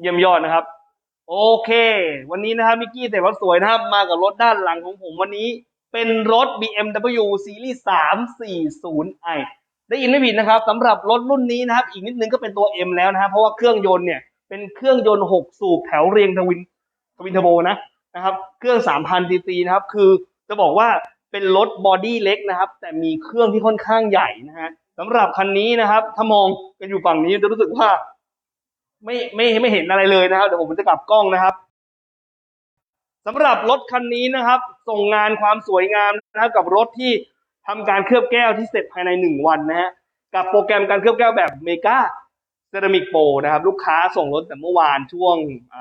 เยี่ยมยอดนะครับ โอเค วันนี้นะครับมิกกี้แต่รถสวยนะครับ มากับรถด้านหลังของผมวันนี้ เป็นรถ BMW Series 340i ได้ยินไม่ผิดนะครับสำหรับรถรุ่นนี้นะครับ อีกนิดนึงก็เป็นตัว M แล้วนะครับ เพราะว่าเครื่องยนต์เนี่ยเป็นเครื่องยนต์ 6 สูบแถวเรียงทวินทวินเทอร์โบนะนะครับเครื่อง 3,000ซีซีนะครับ คือจะบอกว่าเป็นรถบอดี้เล็กนะครับ แต่มีเครื่องที่ค่อนข้างใหญ่นะฮะสำหรับคันนี้นะครับ ถ้ามองกันอยู่ฝั่งนี้จะรู้สึกว่า ไม่ไม่ไม่เห็นอะไรเลยนะครับ เดี๋ยวผมจะกลับกล้องนะครับสำหรับรถคันนี้นะครับ ส่งงานความสวยงามนะครับ กับรถที่ทำการเคลือบแก้วที่เสร็จภายในหนึ่งวันนะฮะกับโปรแกรมการเคลือบแก้วแบบเมกาเซรามิกโปนะครับ ลูกค้าส่งรถแต่เมื่อวานช่วง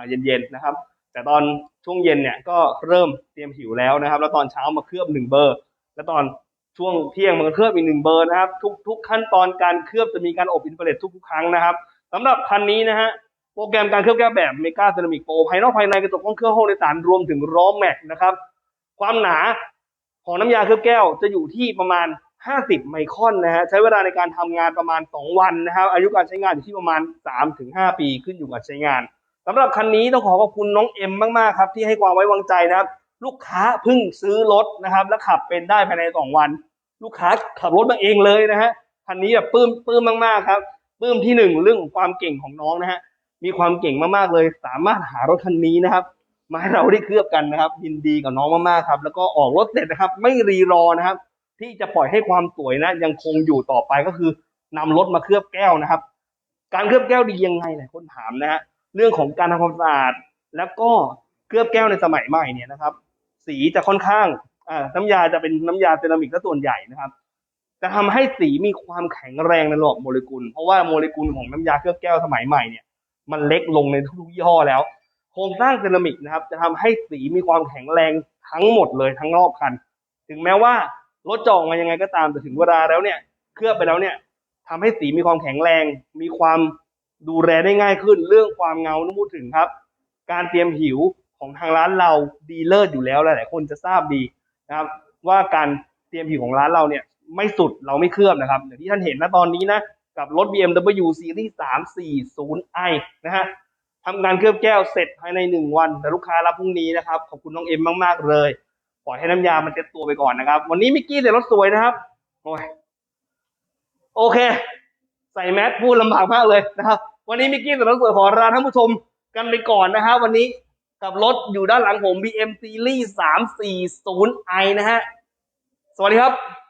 เย็นๆนะครับ แต่ตอนช่วงเย็นเนี่ยก็เริ่มเตรียมผิวแล้วนะครับ แล้วตอนเช้ามาเคลือบหนึ่งเบอร์ แล้วตอนช่วงเที่ยงมันเคลือบอีกหนึ่งเบอร์นะครับ ทุกทุกขั้นตอนการเคลือบจะมีการอบอินฟราเรดทุกๆครั้งนะครับ สำหรับคันนี้นะฮะ โปรแกรมการเคลือบแก้วแบบเมกาเซรามิกโปรภายนอกภายในกระจกห้องเครื่องห้องโดยสารรวมถึงล้อแม็กนะครับ ความหนาของน้ำยาเคลือบแก้วจะอยู่ที่ประมาณ 50 ไมครอนนะฮะ ใช้เวลาในการทำงานประมาณ 2 วันนะครับ อายุการใช้งานอยู่ที่ประมาณ 3-5 ปีขึ้นอยู่กับใช้งานสำหรับคันนี้ต้องขอขอบคุณน้องเอ็มมากๆครับที่ให้ความไว้วางใจนะครับ ลูกค้าเพิ่งซื้อรถนะครับ และขับเป็นได้ภายใน 2 วัน ลูกค้าขับรถมาเองเลยนะฮะคันนี้แบบปลื้มปื้มมากๆครับ ปลื้มที่หนึ่งเรื่องของความเก่งของน้องนะฮะมีความเก่งมากๆเลย สามารถหารถคันนี้นะครับ มาให้เราได้เคลือบกันนะครับ ยินดีกับน้องมากๆครับ แล้วก็ออกรถเสร็จนะครับ ไม่รีรอนะครับ ที่จะปล่อยให้ความสวยนะ ยังคงอยู่ต่อไปก็คือนำรถมาเคลือบแก้วนะครับ การเคลือบแก้วดียังไงหลายคนถามนะฮะเรื่องของการทำความสะอาดแล้วก็เคลือบแก้วในสมัยใหม่เนี่ยนะครับ สีจะค่อนข้างน้ำยาจะเป็นน้ำยาเซรามิกซะส่วนใหญ่นะครับ จะทำให้สีมีความแข็งแรงในระบบโมเลกุล เพราะว่าโมเลกุลของน้ำยาเคลือบแก้วสมัยใหม่เนี่ยมันเล็กลงในทุกยี่ห้อแล้ว โครงสร้างเซรามิกนะครับ จะทำให้สีมีความแข็งแรงทั้งหมดเลยทั้งรอบคัน ถึงแม้ว่ารถจออกมายังไงก็ตามแต่ถึงเวลาแล้วเนี่ย เคลือบไปแล้วเนี่ยทำให้สีมีความแข็งแรง มีความดูแลได้ง่ายขึ้น เรื่องความเงาต้องพูดถึงครับ การเตรียมผิวของทางร้านเราดีเลิศอยู่แล้วหลายๆคนจะทราบดีนะครับ ว่าการเตรียมผิวของร้านเราเนี่ย ไม่สุดเราไม่เคลือบนะครับอย่างที่ท่านเห็นนะตอนนี้นะกับรถ BMW Series 340i นะฮะทำงานเคลือบแก้วเสร็จภายในหนึ่งวัน แต่ลูกค้ารับพรุ่งนี้นะครับ ขอบคุณน้องเอ็มมากๆเลย ปล่อยให้น้ำยามันเต็มตัวไปก่อนนะครับ วันนี้มิกกี้แต่รถสวยนะครับโอ้ยโอเค ใส่แมสพูดลำบากมากเลยนะครับ วันนี้มิกกี้แต่รถสวยขอลาท่านผู้ชมกันไปก่อนนะครับวันนี้กับรถอยู่ด้านหลังผม BM Series 340i นะฮะ สวัสดีครับ